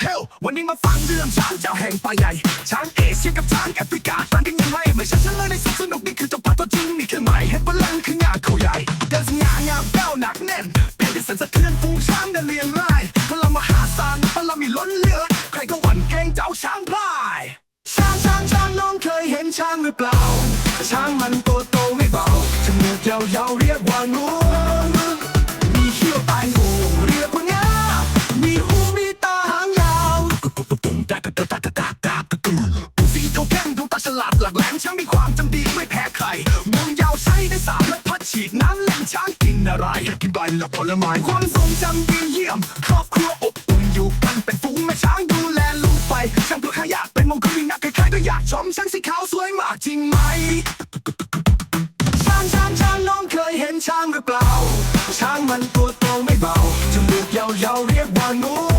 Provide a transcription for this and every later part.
เฮลวันนี้มาฟังเรื่องช้างเจ้าแห่งป่าใหญ่ ช้างเอเชียกับช้างแอฟริกาต่างกันยังไงไม่ใช่เลยในสวนสนุกนี่คือเจ้าป่าตัวจริงนี่คือหมายเหตุพลังคืองานเขาใหญ่เดินสง่างามแป้วหนักแน่นเป็นที่สันสะเทือนฟูงช้างเดินเรียงรายพลังมหาศาลพลังมีล้นเหลือ ใครก็หวั่นเกรงเจ้าช้างพลายช้างช้างช้างน้องเคยเห็นช้างหรือเปล่าช้างมันตัวโตไม่เบาจมูกยาวๆเรียกว่างู ลาดหลักแหลมช้างมีความจำดีไม่แพ้ใครมองยาวใช้ได้สามและพัดฉีดน้ำเล่นช้างกินอะไรกินใบและผลไม้ความทรงจำดีเยี่ยม ครอบครัวอบอุ่นอยู่กันเป็นฝูงแม่ช้างดูแลลูกไปช้างเพื่อขยะเป็นมงคลมีนักใครๆก็อยากชมช้างสีขาวสวยมากจริงไหมช้างช้างช้างน้องเคยเห็นช้างหรือเปล่า ช้างมันตัวโตไม่เบาจมูกยาวๆเรียกว่างู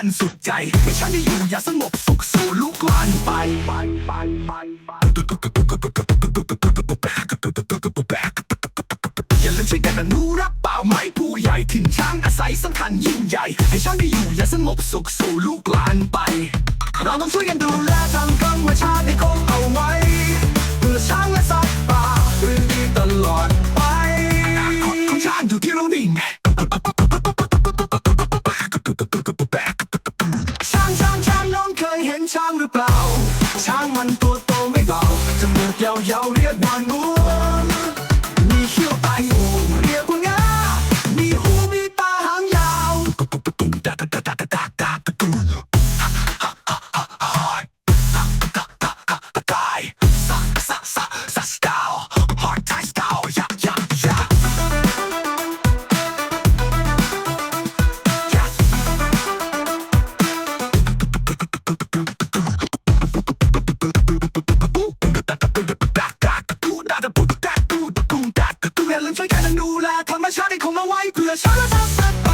ศัยสำคัญสุดใจให้ช้างได้อยู่อย่างสงบสุขสู่ลูกหลานไปอย่าลืมช่วยกันอนุรักษ์ป่าไม้ผู้ใหญ่ถิ่นช้างอาศัยสำคัญยิ่งใหญ่ ให้ช้างได้อยู่อย่างสงบสุขสู่ลูกหลานไป เราต้องช่วยกันดูแลทางธรรมชาติให้คงเอาไว้างมันตัวโตไม่เบาจมูกยาวๆเรียกว่างูมีเขี้ยวปลายงูเรียกว่างา มีหูมีตาหางยาวกายสักสักสักาติให้คงเอาไว้เพื่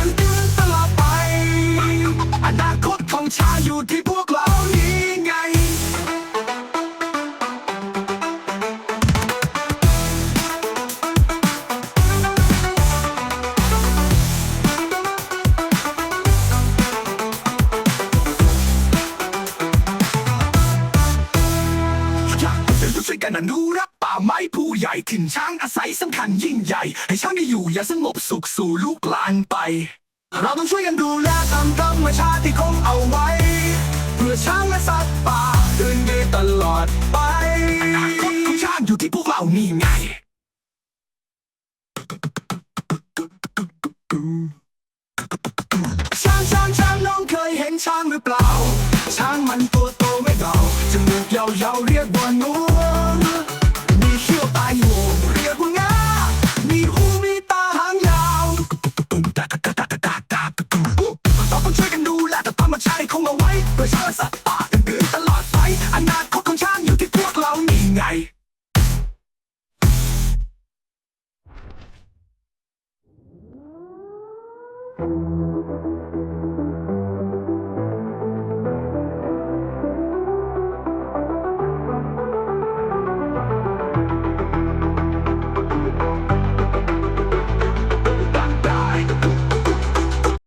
กันอนุรักษ์ป่าไม้ผู้ใหญ่ถิ่นช้างอาศัยสำคัญยิ่งใหญ่ ให้ช้างได้อยู่อย่างสงบสุขสู่ลูกหลานไป เราต้องช่วยกันดูแลตามธรรมชาติที่คงเอาไว้ เพื่อช้างและสัตว์ป่าอื่นดีตลอดไปอนาคตของช้างอยู่ที่พวกเรานี่ไงช้างช้างช้างน้องเคยเห็นช้างหรือเปล่า ช้างมันตัวโตไม่เบาจมูกยาวๆเรียกว่างู